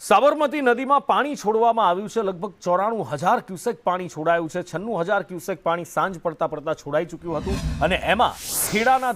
સાબરમતી નદીમાં પાણી છોડવામાં આવ્યું છે. લગભગ ચોરાણું હજાર ક્યુસેક પાણી છોડાયું છે. છન્નું હજાર ક્યુસેક પાણી સાંજ પડતા પડતા છોડાઈ ચૂક્યું હતું. અને એમાં ખેડાના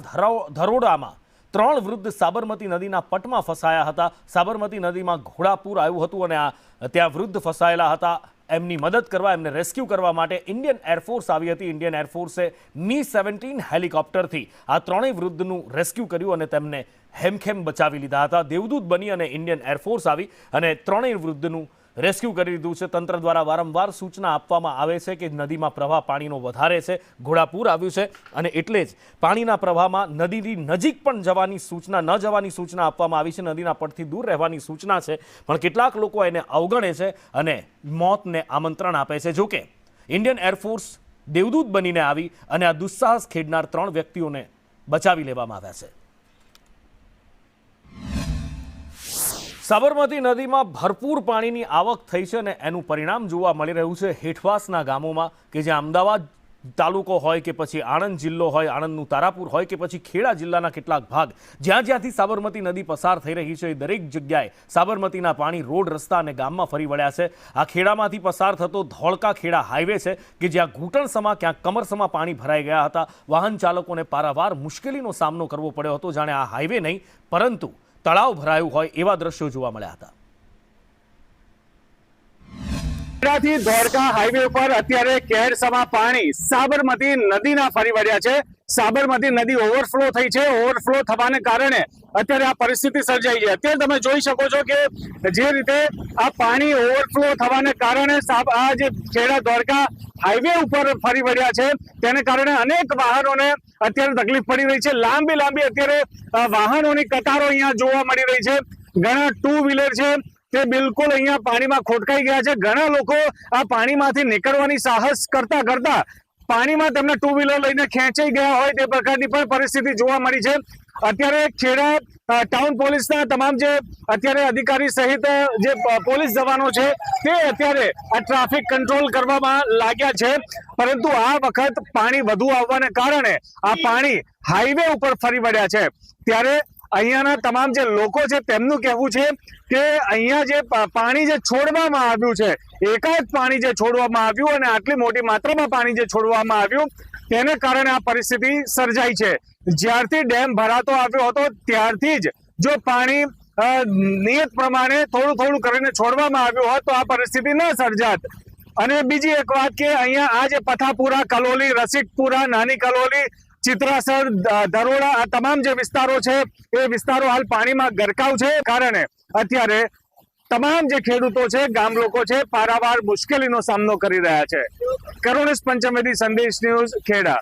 ધરોડામાં ત્રણ વૃદ્ધ સાબરમતી નદીના પટમાં ફસાયા હતા. સાબરમતી નદીમાં ઘોડાપુર આવ્યું હતું અને આ, ત્યાં વૃદ્ધ ફસાયેલા હતા. એમની મદદ કરવા, એમને રેસ્ક્યુ કરવા માટે ઇન્ડિયન એરફોર્સ આવી હતી. ઇન્ડિયન એરફોર્સે મી સેવન્ટીન હેલિકોપ્ટરથી આ ત્રણેય વૃદ્ધનું રેસ્ક્યુ કર્યું અને તેમને હેમખેમ બચાવી લીધા હતા. દેવદૂત બની અને ઇન્ડિયન એરફોર્સ આવી અને ત્રણેય વૃદ્ધનું રેસ્ક્યુ કરી દીધું છે. તંત્ર દ્વારા વારંવાર સૂચના આપવામાં આવે છે કે નદીમાં પ્રવાહ પાણીનો વધારે છે. ઘોડાપૂર આવ્યું છે અને એટલે જ પાણીના પ્રવાહમાં નદીની નજીક પણ જવાની સૂચના, ન જવાની સૂચના આપવામાં આવી છે. નદીના પડથી દૂર રહેવાની સૂચના છે. પણ કેટલાક લોકો એને અવગણે છે અને મોતને આમંત્રણ આપે છે. જોકે ઇન્ડિયન એરફોર્સ દેવદૂત બનીને આવી અને આ દુસ્સાહસ ખેડનાર ત્રણ વ્યક્તિઓને બચાવી લેવામાં આવ્યા છે. સાબરમતી નદીમાં ભરપૂર પાણીની આવક થઈ છે અને એનું પરિણામ જોવા મળી રહ્યું છે. હેઠવાસના ગામોમાં કે જ્યાં અમદાવાદ તાલુકો હોય કે પછી આણંદ જિલ્લો હોય, આણંદનું તારાપુર હોય કે પછી ખેડા જિલ્લાના કેટલાક ભાગ, જ્યાં જ્યાંથી સાબરમતી નદી પસાર થઈ રહી છે એ દરેક જગ્યાએ સાબરમતીના પાણી રોડ, રસ્તા અને ગામમાં ફરી વળ્યા છે. આ ખેડામાંથી પસાર થતો ધોળકા ખેડા હાઈવે છે કે જ્યાં ઘૂંટણસમાં, ક્યાંક કમરસમાં પાણી ભરાઈ ગયા હતા. વાહન ચાલકોને પારાવાર મુશ્કેલીનો સામનો કરવો પડ્યો હતો. જાણે આ હાઈવે નહીં, પરંતુ તળાવ ભરાયું હોય એવા દ્રશ્યો જોવા મળ્યા હતા. ખેડાથી ધોળકા હાઈવે ઉપર અત્યારે કેરસમાં પાણી સાબરમતી નદીના ફરી વળ્યા છે. સાબરમતી નદી ઓવરફ્લો થઈ છે. ઓવરફ્લો થવાને કારણે અત્યારે આ પરિસ્થિતિ સર્જાઈ છે. અત્યારે તમે જોઈ શકો છો કે જે રીતે આ પાણી ઓવરફ્લો થવાને કારણે આ જે ખેડા દ્વારકા હાઈવે ઉપર ફરી વળ્યા છે. તેને કારણે અનેક વાહનોને અત્યારે તકલીફ પડી રહી છે. લાંબી લાંબી અત્યારે વાહનોની કતારો અહીંયા જોવા મળી રહી છે. ઘણા ટુ વ્હીલર છે. તે બિલકુલ અહીંયા પાણીમાં ખોટકાઈ ગયા છે. ઘણા લોકો આ પાણીમાંથી નીકળવાની સાહસ કરતા કરતા પાણીમાં તેમને ટુ વ્હીલર લઈને ખેંચાઈ ગયા હોય તે પ્રકારની પણ પરિસ્થિતિ જોવા મળી છે. અત્યારે ખેડા ટાઉન પોલીસના તમામ જે અત્યારે અધિકારી સહિત જે પોલીસ જવાનો છે તે અત્યારે આ ટ્રાફિક કંટ્રોલ કરવામાં લાગ્યા છે. પરંતુ આ વખત પાણી વધુ આવવાને કારણે આ પાણી હાઈવે ઉપર ફરી વળ્યા છે. ત્યારે અહીંયાના તમામ જે લોકો છે તેમનું કહેવું છે કે અહીંયા જે પાણી જે છોડવામાં આવ્યું છે એકાએક પાણી જે છોડવામાં આવ્યું અને આટલી મોટી માત્રામાં પાણી જે છોડવામાં આવ્યું, તેને કારણે આ પરિસ્થિતિ સર્જાઈ છે. જ્યારથી ડેમ ભરાતો આવ્યો હતો, ત્યારથી જ જો પાણી નિયત પ્રમાણે થોડું થોડું કરીને છોડવામાં આવ્યું હોત, તો આ પરિસ્થિતિ ન સર્જાત. અને બીજી એક વાત કે અહીંયા આ જે પથાપુરા કલોલી, રસિકપુરા, નાની કલોલી, ચિત્રાસર ધરોડા આ તમામ જે વિસ્તારો છે, એ વિસ્તારો હાલ પાણીમાં ગરકાવ છે. કારણે અત્યારે તમામ જે ખેડૂતો છે, ગામ લોકો છે, પારાવાર મુશ્કેલીનો સામનો કરી રહ્યા છે. કરુણેશ પંચમેદી સંદેશ ન્યૂઝ, ખેડા.